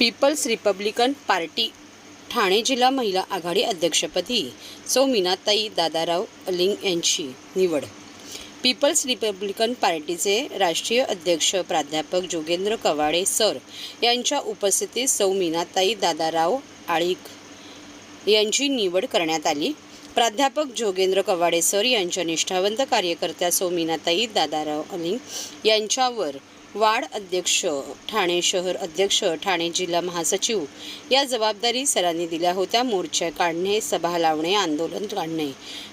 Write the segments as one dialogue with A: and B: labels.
A: People's Republican party Thane जिल्हा महिला आघाडी अध्यक्षपदी सौ मीनाताई दादाराव अलिंग यांची निवड. पीपल्स रिपब्लिकन पार्टीचे राष्ट्रीय अध्यक्ष प्राध्यापक जोगेंद्र कवाडे सर यांच्या उपस्थितीत सौ मीनाताई दादाराव आळीक यांची निवड करण्यात आली. प्राध्यापक जोगेंद्र कवाडे सर यांच्या निष्ठावंत कार्यकर्त्या सौ मीनाताई दादाराव अलिंग यांच्यावर वार्ड अध्यक्ष ठाणे शहर अध्यक्ष ठाणे जिल्हा महासचिव या जबाबदारी सरांनी दिल्या होत्या. मोर्चे काढणे सभा लावणे आंदोलन काढणे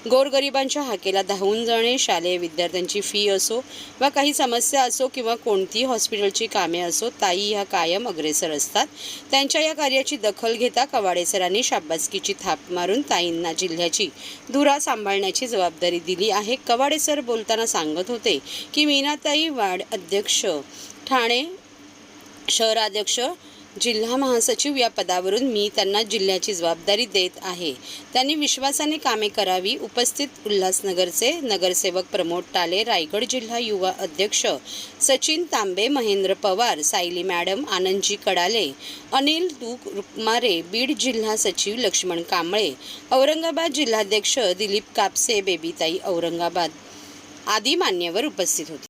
A: गोरगरिबांच्या हाकेला धावून जाणे शालेय विद्यार्थ्यांची फी असो वा काही समस्या असो किंवा कोणतीही हॉस्पिटलची कामे असो ताई ह्या कायम अग्रेसर असतात. त्यांच्या या कार्याची दखल घेता कवाडे सरांनी शाबासकीची थाप मारून ताईंना जिल्ह्याची धुरा सांभाळण्याची जबाबदारी दिली आहे. कवाडे सर बोलताना सांगत होते की मीनाताई वार्ड अध्यक्ष ठाणे शहराध्यक्ष जिल्हा महासचिव या पदावरून मी त्यांना जिल्ह्याची जबाबदारी देत आहे. त्यांनी विश्वासाने कामे करावी. उपस्थित उल्हासनगरचे नगरसेवक प्रमोद टाले रायगड जिल्हा युवा अध्यक्ष सचिन तांबे महेंद्र पवार सायली मॅडम आनंदजी कडाले अनिल दूक रुक्मारे बीड जिल्हा सचिव लक्ष्मण कांबळे औरंगाबाद जिल्हाध्यक्ष दिलीप कापसे बेबीताई औरंगाबाद आदी मान्यवर उपस्थित होते.